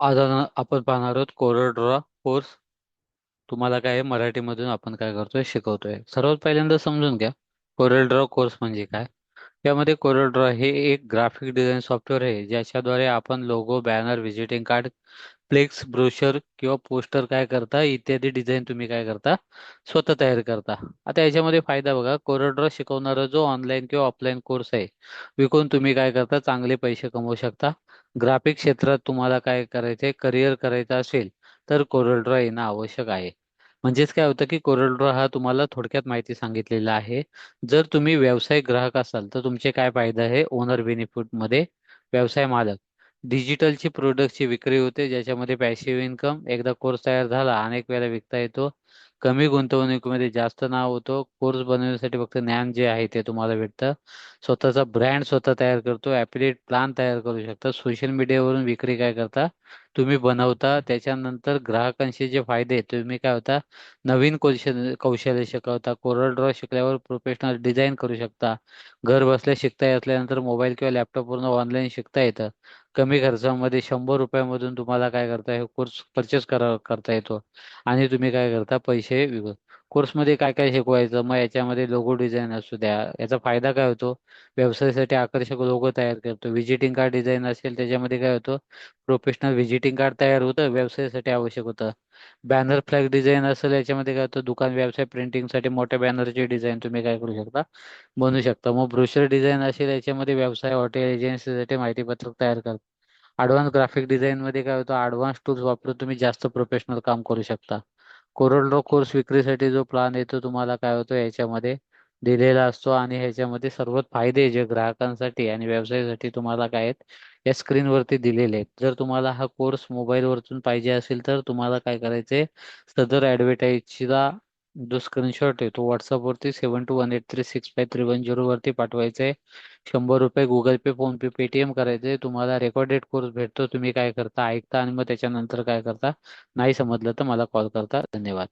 आज आपण पाहणार आहोत कोरलड्रॉ कोर्स. तुम्हाला काय आहे, मराठीमधून आपण काय करतोय? शिकवतोय. सर्वात पहिल्यांदा समजून घ्या कोरल ड्रॉ कोर्स म्हणजे काय? यामध्ये कोरल ड्रॉ हे एक ग्राफिक डिझाईन सॉफ्टवेअर आहे ज्याच्याद्वारे आपण logo banner visiting card flex brochure किंवा पोस्टर काय करता इत्यादी डिझाईन तुम्ही काय करता स्वतः तयार करता. आता याच्यामध्ये फायदा बघा कोरड्रॉ शिकवणारा जो ऑनलाईन किंवा ऑफलाईन कोर्स आहे विकून तुम्ही काय करता चांगले पैसे कमवू शकता. ग्राफिक क्षेत्रात तुम्हाला काय करायचे करिअर करायचं असेल तर कोरल ड्रॉ येणं आवश्यक आहे. म्हणजेच काय होतं की कोरल ड्रॉ हा तुम्हाला थोडक्यात माहिती सांगितलेला आहे. जर तुम्ही व्यावसायिक ग्राहक असाल तर तुमचे काय फायदा आहे? ओनर बेनिफिटमध्ये व्यवसाय मालक. डिजिटलची प्रोडक्टची विक्री होते ज्याच्यामध्ये पॅसिव्ह इन्कम एकदा कोर्स तयार झाला अनेक वेळा विकता येतो. कमी गुंतवणुकीमध्ये जास्त नाव होतो. कोर्स बनवण्यासाठी फक्त ज्ञान जे आहे ते तुम्हाला भेटतं. स्वतःचा ब्रँड स्वतः तयार करतो. ॲफिलिएट प्लान तयार करू शकता. सोशल मीडियावरून विक्री काय करता? तुम्ही बनवता. त्याच्यानंतर ग्राहकांशी जे फायदे आहेत, तुम्ही काय होता? नवीन कौशल्य कौशल्य शिकवता. कोरल ड्रॉ शिकल्यावर प्रोफेशनल डिझाईन करू शकता. घर बसल्या शिकता येत असल्यानंतर मोबाईल किंवा लॅपटॉपवरून ऑनलाईन शिकता येतं. कमी खर्चामध्ये शंभर रुपयामधून तुम्हाला काय करता हे कोर्स परचेस करा करता येतो. आणि तुम्ही काय करता? पैसे विक कोर्समध्ये काय काय शिकवायचं? मग याच्यामध्ये लोगो डिझाईन असू द्या. याचा फायदा काय होतो? व्यवसायासाठी आकर्षक लोगो तयार करतो. व्हिजिटिंग कार्ड डिझाईन असेल त्याच्यामध्ये काय होतं? प्रोफेशनल व्हिजिटिंग कार्ड तयार होतं. व्यवसायासाठी आवश्यक होतं. बॅनर फ्लॅग डिझाईन असेल याच्यामध्ये काय होतं दुकान व्यवसाय प्रिंटिंगसाठी मोठ्या बॅनरची डिझाईन तुम्ही काय करू शकता? बनवू शकता. मग ब्रोशर डिझाईन असेल याच्यामध्ये व्यवसाय हॉटेल एजन्सीसाठी माहिती पत्रक तयार करता ॲडव्हान्स ग्राफिक डिझाईन मध्ये काय होतं ॲडव्हान्स टूल्स वापरून तुम्ही जास्त प्रोफेशनल काम करू शकता. कोरल ड्रॉ कोर्स विक्रीसाठी जो प्लान येतो तुम्हाला काय होतो याच्यामध्ये दिलेला असतो आणि ह्याच्यामध्ये सर्वात फायदे जे ग्राहकांसाठी आणि व्यवसायासाठी तुम्हाला काय आहेत या स्क्रीनवरती दिलेले आहेत. जर तुम्हाला हा कोर्स मोबाईलवरतून पाहिजे असेल तर तुम्हाला काय करायचंय? सदर ॲडव्हर्टाईजचा जो स्क्रीनशॉट आहे तो व्हॉट्सअपवरती seven two one eight three six five three one zero वरती आहे शंभर रुपये Google Pay PhonePe Paytm करायचे तुम्हाला रेकॉर्डेड कोर्स भेटतो. तुम्ही काय करता? ऐकता आणि मग त्याच्यानंतर काय करता? नाही समजलं तर मला कॉल करता. धन्यवाद.